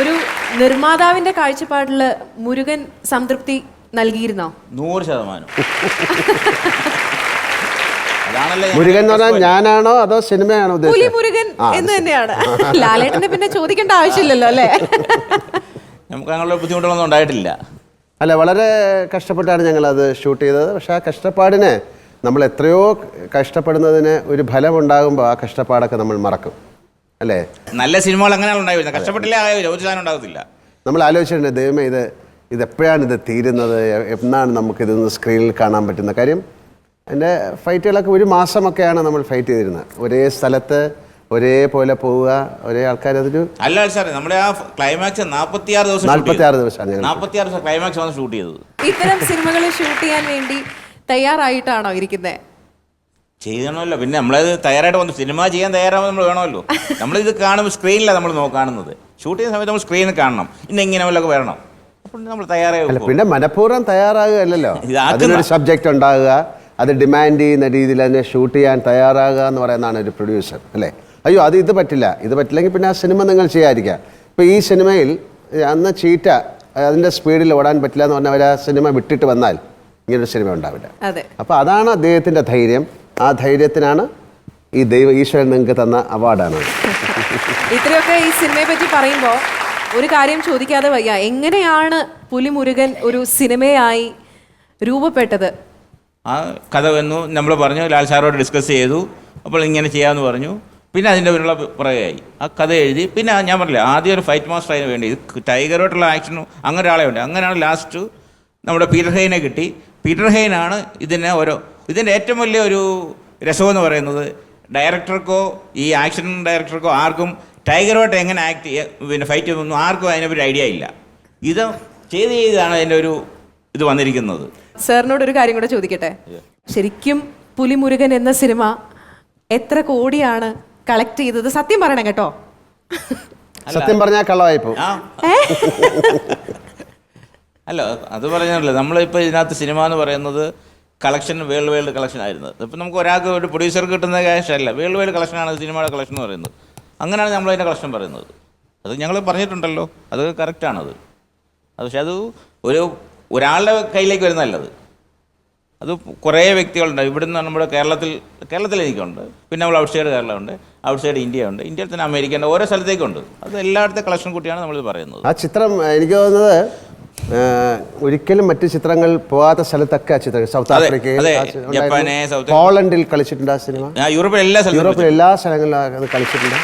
ഒരു നിർമ്മാതാവിന്റെ കാഴ്ചപ്പാടിൽ മുരുകൻ സംതൃപ്തി നൽകിയിരുന്നോ? നൂറ് ശതമാനം. അതാണല്ലോ ഞാൻ- മുരുകൻ എന്ന് പറഞ്ഞാൽ ഞാനാണോ അതോ സിനിമയാണോ പുലി ഉദ്ദേശിച്ചത് മുരുകൻ എന്ന് തന്നെയാണ്. ലാലേട്ടനെ പിന്നെ ചോദിക്കേണ്ട ആവശ്യമില്ലല്ലോ അല്ലേ? നമുക്ക് അങ്ങനെയുള്ള ബുദ്ധിമുട്ടുകളൊന്നും ഉണ്ടായിട്ടില്ല. അല്ല വളരെ കഷ്ടപ്പെട്ടാണ് ഞങ്ങൾ അത് ഷൂട്ട് ചെയ്തത്. പക്ഷെ ആ കഷ്ടപ്പാടിനെ നമ്മൾ എത്രയോ കഷ്ടപ്പെടുന്നതിന് ഒരു ഫലം ഉണ്ടാകുമ്പോൾ ആ കഷ്ടപ്പാടൊക്കെ നമ്മൾ മറക്കും. അല്ലേ? നല്ല സിനിമകൾ അങ്ങനെയാണ് ഉണ്ടായി കഷ്ടപ്പെട്ടില്ല ഒരു സാധനം ഉണ്ടാകത്തില്ല. നമ്മൾ ആലോചിച്ചിട്ടുണ്ട് ദൈവമേ ഇത് ഇത് എപ്പോഴാണ് ഇത് തീരുന്നത്? എന്നാണ് നമുക്ക് ഇതൊന്ന് സ്ക്രീനിൽ കാണാൻ പറ്റുന്ന കാര്യം. എന്റെ ഫൈറ്റുകളൊക്കെ ഒരു മാസമൊക്കെയാണ് നമ്മൾ ഫൈറ്റ് ചെയ്തിരുന്നത്. ഒരേ സ്ഥലത്ത് ഒരേപോലെ പോവുക ഒരേ ആൾക്കാർ അതൊരു അല്ല സാറേ നമ്മുടെ ആ ക്ലൈമാക്സ് നാൽപ്പത്തിയാറ് ദിവസം നാൽപ്പത്തിയാറ് ദിവസമാണ് ഞങ്ങൾ നാൽപ്പത്തിയാറ് ദിവസം ക്ലൈമാക്സ് ആണ് ഷൂട്ട് ചെയ്തത്. ഇത്തരം സിനിമകൾ ഷൂട്ട് ചെയ്യാൻ വേണ്ടി തയ്യാറായിട്ടാണോ ഇരിക്കുന്നത് ചെയ്യണമല്ലോ. പിന്നെ നമ്മളത് തയ്യാറായിട്ട് വന്നു സിനിമ ചെയ്യാൻ തയ്യാറാവുമ്പോൾ നമ്മൾ വേണമല്ലോ. നമ്മളിത് കാണുമ്പോൾ സ്ക്രീനിലാണ് നമ്മൾ നോ കാണുന്നത് ഷൂട്ട് ചെയ്യുന്ന സമയത്ത് നമ്മൾ സ്ക്രീനിൽ കാണണം. ഇന്ന് എങ്ങനെ വല്ലതൊക്കെ വരണം. അപ്പോൾ നമ്മൾ തയ്യാറായി പിന്നെ മനഃപൂർവം തയ്യാറാകുകയല്ലോ അതിനൊരു സബ്ജക്റ്റ് ഉണ്ടാകുക അത് ഡിമാൻഡ് ചെയ്യുന്ന രീതിയിൽ അതിനെ ഷൂട്ട് ചെയ്യാൻ തയ്യാറാകുക എന്ന് പറയുന്നതാണ് ഒരു പ്രൊഡ്യൂസർ അല്ലേ? അയ്യോ അത് ഇത് പറ്റില്ല. ഇത് പറ്റില്ലെങ്കിൽ പിന്നെ ആ സിനിമ നിങ്ങൾ ചെയ്യാതിരിക്കുക. ഇപ്പോൾ ഈ സിനിമയിൽ അന്ന് ചീറ്റ അതിന്റെ സ്പീഡിൽ ഓടാൻ പറ്റില്ല എന്ന് പറഞ്ഞാൽ അവർ ആ സിനിമ വിട്ടിട്ട് വന്നാൽ ഇങ്ങനൊരു സിനിമ ഉണ്ടാവില്ല. അതെ. അപ്പോൾ അതാണ് അദ്ദേഹത്തിന്റെ ധൈര്യം. ആ ധൈര്യത്തിനാണ് ഈ ദൈവ ഈശ്വരൻ നിങ്ങൾക്ക് തന്ന അവാർഡാണ്. ഇത്രയൊക്കെ ഈ സിനിമയെ പറ്റി പറയുമ്പോൾ ഒരു കാര്യം ചോദിക്കാതെ വയ്യ. എങ്ങനെയാണ് പുലിമുരുകൻ ഒരു സിനിമയായി രൂപപ്പെട്ടത്? ആ കഥ വന്നു. നമ്മൾ പറഞ്ഞു ലാൽ സാറോട് ഡിസ്കസ് ചെയ്തു. അപ്പോൾ ഇങ്ങനെ ചെയ്യാമെന്ന് പറഞ്ഞു. പിന്നെ അതിന്റെ പേരുള്ള പുറകെയായി. ആ കഥ എഴുതി. പിന്നെ ഞാൻ പറഞ്ഞില്ല ആദ്യം ഒരു ഫൈറ്റ് മാസ്റ്റർ അതിന് വേണ്ടി. ടൈഗറോട്ടുള്ള ആക്ഷനും അങ്ങനെ ഒരാളെ ഉണ്ട്. അങ്ങനെയാണ് ലാസ്റ്റ് നമ്മുടെ പീറ്റർ ഹെയിനെ കിട്ടി. പീറ്റർ ഹെയിനാണ് ഇതിനെ ഓരോ ഇതിന്റെ ഏറ്റവും വലിയ ഒരു രസമെന്ന് പറയുന്നത് ഡയറക്ടർക്കോ ഈ ആക്ഷൻ ഡയറക്ടർക്കോ ആർക്കും ടൈഗറുമായിട്ട് എങ്ങനെ ആക്ട് പിന്നെ ഫൈറ്റ് ചെയ്യുന്നു ആർക്കും അതിനെപ്പറ്റി ഐഡിയ ഇല്ല. ഇത് ചെയ്ത് ചെയ്താണ് അതിന്റെ ഒരു ഇത് വന്നിരിക്കുന്നത്. സാറിനോട് ഒരു കാര്യം കൂടെ ചോദിക്കട്ടെ? ശരിക്കും പുലിമുരുകൻ എന്ന സിനിമ എത്ര കോടിയാണ് കളക്ട് ചെയ്തത്? സത്യം പറയണം കേട്ടോ. സത്യം പറഞ്ഞാൽ കള്ളമായി അല്ല അത് പറഞ്ഞല്ലോ നമ്മളിപ്പോൾ ഇതിനകത്ത് സിനിമ എന്ന് പറയുന്നത് കളക്ഷൻ വേൾഡ് വൈഡ് കളക്ഷൻ ആയിരുന്നത് ഇപ്പം നമുക്ക് ഒരാൾക്ക് ഒരു പ്രൊഡ്യൂസർക്ക് കിട്ടുന്ന ക്യാഷ് അല്ല. വേൾഡ് വൈഡ് കളക്ഷനാണ് സിനിമയുടെ കളക്ഷൻ എന്ന് പറയുന്നത്. അങ്ങനെയാണ് നമ്മൾ അതിന്റെ കളക്ഷൻ പറയുന്നത്. അത് ഞങ്ങൾ പറഞ്ഞിട്ടുണ്ടല്ലോ. അത് കറക്റ്റാണത് അത്. പക്ഷെ അത് ഒരു ഒരാളുടെ കയ്യിലേക്ക് വരുന്നതല്ലത് അത് കുറേ വ്യക്തികളുണ്ട്. ഇവിടുന്ന് നമ്മുടെ കേരളത്തിൽ കേരളത്തിൽ എനിക്കുണ്ട്. പിന്നെ നമ്മൾ ഔട്ട് സൈഡ് കേരളമുണ്ട്. ഔട്ട് സൈഡ് ഇന്ത്യ ഉണ്ട് ഇന്ത്യയിൽ തന്നെ അമേരിക്ക ഉണ്ട് ഓരോ സ്ഥലത്തേക്കുണ്ട്. അത് എല്ലായിടത്തെ കളക്ഷൻ കൂട്ടിയാണ് നമ്മളിത് പറയുന്നത്. ആ ചിത്രം എനിക്ക് തോന്നുന്നത് ഒരിക്കലും മറ്റു ചിത്രങ്ങൾ പോകാത്ത സ്ഥലത്തൊക്കെ ആ ചിത്രങ്ങൾ സൗത്ത് ആഫ്രിക്കയിൽ പോളണ്ടിൽ കളിച്ചിട്ടുണ്ട് ആ സിനിമ. യൂറോപ്പിൽ എല്ലാ സ്ഥലത്തും യൂറോപ്പിലെ എല്ലാ സ്ഥലങ്ങളിലും അത് കളിച്ചിട്ടുണ്ട്.